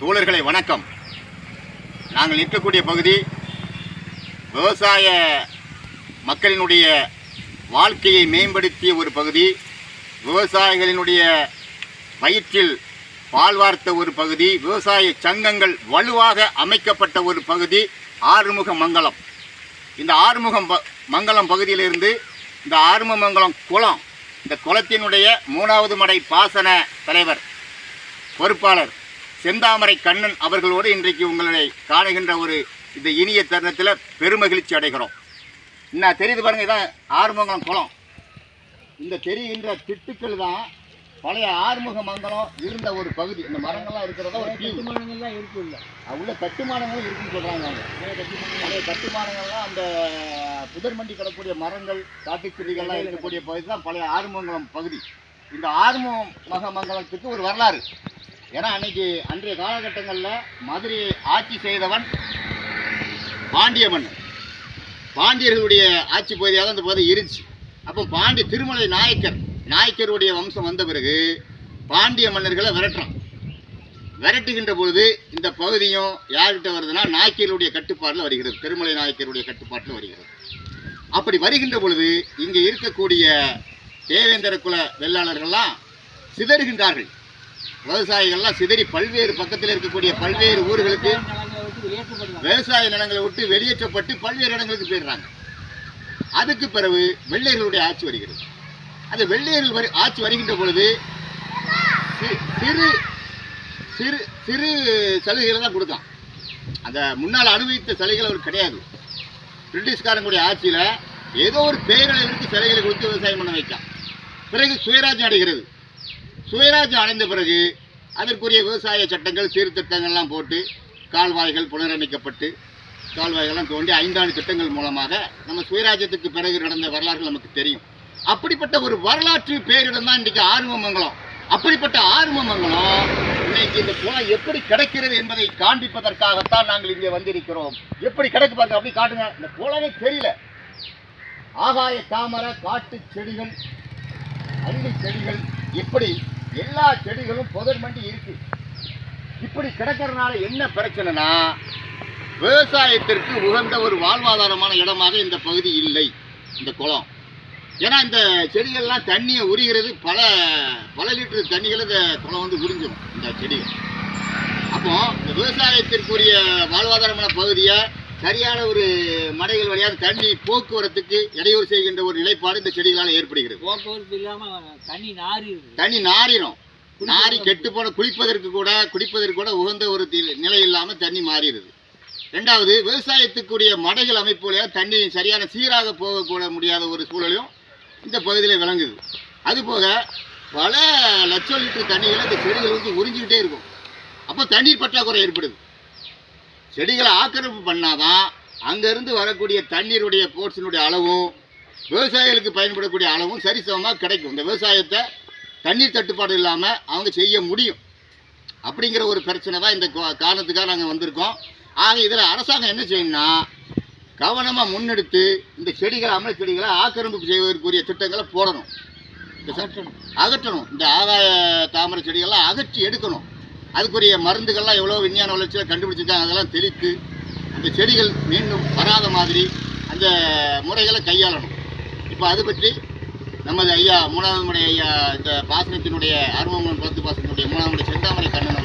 தோழர்களை வணக்கம். நாங்கள் நிற்கக்கூடிய பகுதி விவசாய மக்களினுடைய வாழ்க்கையை மேம்படுத்திய ஒரு பகுதி விவசாயிகளினுடைய வயிற்றில் பால் வார்த்த ஒரு பகுதி விவசாய சங்கங்கள் வலுவாக அமைக்கப்பட்ட ஒரு பகுதி ஆறுமுக மங்கலம். இந்த ஆறுமுகம் ப- மங்கலம் பகுதியிலிருந்து இந்த ஆறுமுகமங்கலம் குளம் இந்த குளத்தினுடைய மூணாவது மடை பாசன தலைவர் பொறுப்பாளர் செந்தாமரை கண்ணன் அவர்களோடு இன்றைக்கு உங்களை காணுகின்ற ஒரு இந்த இனிய தருணத்தில் பெருமகிழ்ச்சி அடைகிறோம். என்ன தெரியுது பாருங்க இதான் ஆறுமுகம் குளம். இந்த தெரிகின்ற திட்டுக்கள் தான் பழைய ஆறுமுக மங்கலம் இருந்த ஒரு பகுதி. இந்த மரங்கள்லாம் இருக்கிறதா ஒரு கட்டுமானங்கள்லாம் இருக்கு இல்ல உள்ள கட்டுமானங்களும் இருக்குன்னு சொல்றாங்க அவங்க. பழைய கட்டுமானங்கள்லாம் அந்த புதர்மண்டி கிடக்கூடிய மரங்கள் காட்டுச் செடிகள்லாம் இருக்கக்கூடிய பகுதி தான் பழைய ஆறுமங்கலம் பகுதி. இந்த ஆறுமுக மங்கலத்துக்கு ஒரு வரலாறு. ஏன்னா அன்னைக்கு அன்றைய காலகட்டங்களில் மதுரையை ஆட்சி செய்தவன் பாண்டிய மன்னன் பாண்டியர்களுடைய ஆட்சி பகுதியாக அந்த பகுதி இருந்துச்சு. அப்போ பாண்டிய திருமலை நாயக்கர் நாயக்கருடைய வம்சம் வந்த பிறகு பாண்டிய மன்னர்களை விரட்டுறான். விரட்டுகின்ற பொழுது இந்த பகுதியும் யார்கிட்ட வருதுன்னா நாயக்கருடைய கட்டுப்பாட்டில் வருகிறது. திருமலை நாயக்கருடைய கட்டுப்பாட்டில் வருகிறது. அப்படி வருகின்ற பொழுது இங்கே இருக்கக்கூடிய தேவேந்திர குல வெள்ளாளர்கள்லாம் சிதறுகின்றார்கள். விவசாயிகள்லாம் சிதறி பல்வேறு பக்கத்தில் இருக்கக்கூடிய பல்வேறு ஊர்களுக்கு விவசாய நிலங்களை விட்டு வெளியேற்றப்பட்டு பல்வேறு இடங்களுக்கு போயிடுறாங்க. அதுக்கு பிறகு வெள்ளையர்களுடைய ஆட்சி வருகிறது. அந்த வெள்ளையர்கள் வரி ஆட்சி வருகின்ற பொழுது சிறு சிறு சிறு சலுகைகளை தான் கொடுத்தான் அந்த முன்னால் அனுபவித்த சலுகைகள் அவர் கிடையாது. பிரிட்டிஷ்காரங்களுடைய ஆட்சியில் ஏதோ ஒரு பேரளவிற்கு சலுகைகளை கொடுத்து விவசாயம் பண்ண வைக்கான் பிறகு சுயராஜ்யம் அடைகிறது. சுயராஜ்யம் அடைந்த பிறகு அதற்குரிய விவசாய சட்டங்கள் சீர்திருத்தங்கள்லாம் போட்டு கால்வாய்கள் புனரமைக்கப்பட்டு கால்வாய்கள்லாம் தோண்டி ஐந்தாண்டு திட்டங்கள் மூலமாக நம்ம சுயராஜ்யத்துக்கு பிறகு நடந்த வரலாறுகள் நமக்கு தெரியும். அப்படிப்பட்ட ஒரு வரலாற்று பேரிடம் தான் இன்றைக்கு ஆர்வமங்கலம் அப்படிப்பட்ட ஆர்வமங்கலம் இன்னைக்கு இந்த குளம் எப்படி கிடைக்கிறது என்பதை காண்பிப்பதற்காகத்தான் நாங்கள் இங்கே வந்திருக்கிறோம். எப்படி கிடைக்கு பாருங்க அப்படி காட்டுங்க. இந்த குளமே தெரியல. ஆகாய தாமரை காட்டு செடிகள் அள்ளி செடிகள் எப்படி எல்லா செடிகளும் புதர் மண்டி இருக்கு. இப்படி கிடக்கிறதுனால என்ன பிரச்சனைனா விவசாயத்திற்கு உகந்த ஒரு வாழ்வாதாரமான இடமாக இந்த பகுதி இல்லை இந்த குளம். ஏன்னா இந்த செடிகள்லாம் தண்ணியை உரிகிறது பல பல லிட்டர் தண்ணிகளை இந்த குளம் வந்து உறிஞ்சிடும் இந்த செடிகள். அப்போ இந்த விவசாயத்திற்குரிய வாழ்வாதாரமான பகுதியை சரியான ஒரு மடைகள் வழியாக தண்ணி போக்குவரத்துக்கு இடையூறு செய்கின்ற ஒரு நிலைப்பாடு இந்த செடிகளால் ஏற்படுகிறது. போக்குவரத்து இல்லாம தண்ணி நாரி தண்ணி நாறிடும் நாரி கெட்டு போன குளிப்பதற்கு கூட குடிப்பதற்கு கூட உகந்த ஒரு தி- நிலை இல்லாமல் தண்ணி மாறிடுது. ரெண்டாவது விவசாயத்துக்குரிய மடைகள் அமைப்பு வழியாக தண்ணி சரியான சீராக போகக்கூட முடியாத ஒரு சூழலும் இந்த பகுதியில் விளங்குது. அதுபோக பல லட்சம் லிட்டர் தண்ணிகளை இந்த செடிகள் வந்து உறிஞ்சிக்கிட்டே இருக்கும். அப்போ தண்ணீர் பற்றாக்குறை ஏற்படுது. செடிகளை ஆக்கிரமிப்பு பண்ணாதான் அங்கேருந்து வரக்கூடிய தண்ணீருடைய போர்ட்ஸினுடைய அளவும் விவசாயிகளுக்கு பயன்படக்கூடிய அளவும் சரிசமமாக கிடைக்கும். இந்த விவசாயத்தை தண்ணீர் தட்டுப்பாடு இல்லாமல் அவங்க செய்ய முடியும். அப்படிங்கிற ஒரு பிரச்சனை தான் இந்த காரணத்துக்காக நாங்கள் வந்திருக்கோம். ஆக இதில் அரசாங்கம் என்ன செய்யணும்னா கவனமாக முன்னெடுத்து இந்த செடிகளை அமல செடிகளை ஆக்கிரமிப்பு செய்வதற்குரிய திட்டங்களை போடணும். அகற்றணும். இந்த ஆகாய தாமரை செடிகள்லாம் அகற்றி எடுக்கணும். அதுக்குரிய மருந்துகள்லாம் எவ்வளோ விஞ்ஞான வளர்ச்சியில் கண்டுபிடிச்சிருக்காங்க. அதெல்லாம் தெளித்து அந்த செடிகள் மீண்டும் வராத மாதிரி அந்த முறைகளை கையாளணும். இப்போ அது பற்றி நமது ஐயா மூணாவது முறை ஐயா இந்த பாசனத்தினுடைய அருமங்கலம் குளத்து பாசனத்தினுடைய மூணாவது முறை செந்தாமரை கண்ணன்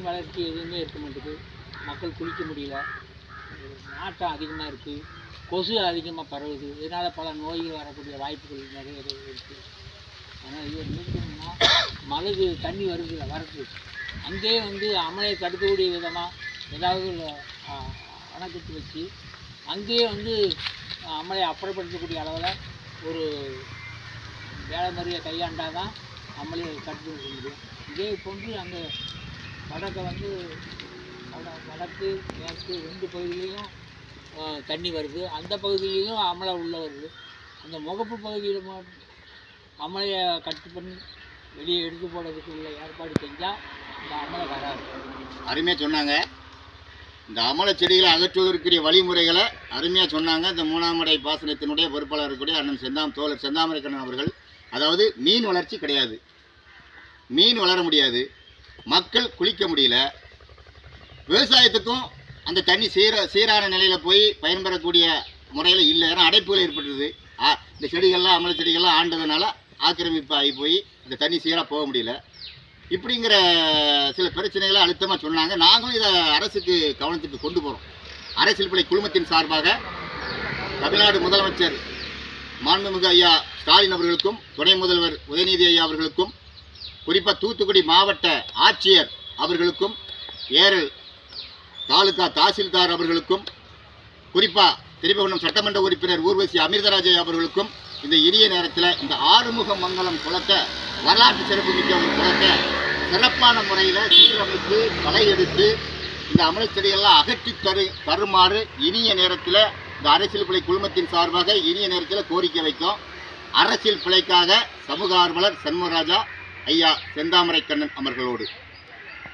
தொழில் வளர்ச்சி எதுவுமே இருக்க மாட்டேங்குது. மக்கள் குளிக்க முடியல. நாட்டம் அதிகமாக இருக்குது கொசு அதிகமாக பரவுது. இதனால் பல நோய்கள் வரக்கூடிய வாய்ப்புகள் நிறைய இருக்குது ஆனால் இது நிறுத்தணும்னா மழகு தண்ணி வருது வரது அங்கேயே வந்து அமலை தடுக்கக்கூடிய விதமாக ஏதாவது ஆ, அணைக்கட்டு வச்சு அங்கேயே வந்து அமலை அப்புறப்படுத்தக்கூடிய அளவில் ஒரு வேலை முறையை கையாண்டால் தான் அமலையை கட்டுப்படுத்த முடியும். இதே போன்று அங்கே வடக்கை வந்து வட வடக்கு மேற்கு ரெண்டு பகுதியிலையும் தண்ணி வருது. அந்த பகுதியிலையும் அமலை உள்ளே வருது. அந்த முகப்பு பகுதியில் அமலையை கட்டு பண்ணி வெளியே எடுத்து போடுறதுக்கு உள்ள ஏற்பாடு செஞ்சால் இந்த அமலை வராது. அருமையாக சொன்னாங்க. இந்த அமல செடிகளை அகற்றுவதற்குரிய வழிமுறைகளை அருமையாக சொன்னாங்க. இந்த மூணாம் அடை பாசனத்தினுடைய பொறுப்பாளர் இருக்கக்கூடிய அண்ணன் செந்தாம் தோழர் செந்தாமரைக்கண்ணன் அவர்கள். அதாவது மீன் வளர்ச்சி கிடையாது. மீன் வளர முடியாது. மக்கள் குளிக்க முடியல. விவசாயத்துக்கும் அந்த தண்ணி சீர சீரான நிலையில் போய் பயன்பெறக்கூடிய முறையில் இல்லை. ஏன்னா அடைப்புகள் ஏற்பட்டுருது. ஆ, இந்த செடிகள்லாம் அமல செடிகள்லாம் ஆண்டதுனால ஆக்கிரமிப்பு ஆகி போய் இந்த தண்ணி சீராக போக முடியல. இப்படிங்கிற சில பிரச்சனைகளை அழுத்தமாக சொன்னாங்க. நாங்களும் இதை அரசுக்கு கவனத்துக்கு கொண்டு போகிறோம் அரசியல் பிள்ளை குழுமத்தின் சார்பாக தமிழ்நாடு முதலமைச்சர் மாண்புமிகு ஐயா ஸ்டாலின் அவர்களுக்கும் துணை முதல்வர் உதயநிதி ஐயா அவர்களுக்கும் குறிப்பாக தூத்துக்குடி மாவட்ட ஆட்சியர் அவர்களுக்கும் ஏரல் தாலுகா தாசில்தார் அவர்களுக்கும் குறிப்பாக திருப்பகுணம் சட்டமன்ற உறுப்பினர் ஊர்வசி அமிர்தராஜய் அவர்களுக்கும் இந்த இனிய நேரத்தில் இந்த ஆறுமுக மங்கலம் குளத்தை வரலாற்று சிறப்புமிக்க ஒரு குளத்தை சிறப்பான முறையில் சீரமைத்து களை எடுத்து இந்த அமலச்செடியெல்லாம் அகற்றி தரு தருமாறு இனிய நேரத்தில் இந்த அரசியல் பிழை குழுமத்தின் சார்பாக இனிய நேரத்தில் கோரிக்கை வைக்கும் அரசியல் பிழைக்காக சமூக ஆர்வலர் சண்முகராஜா ஐயா செந்தாமரை கண்ணன் அவர்களோடு.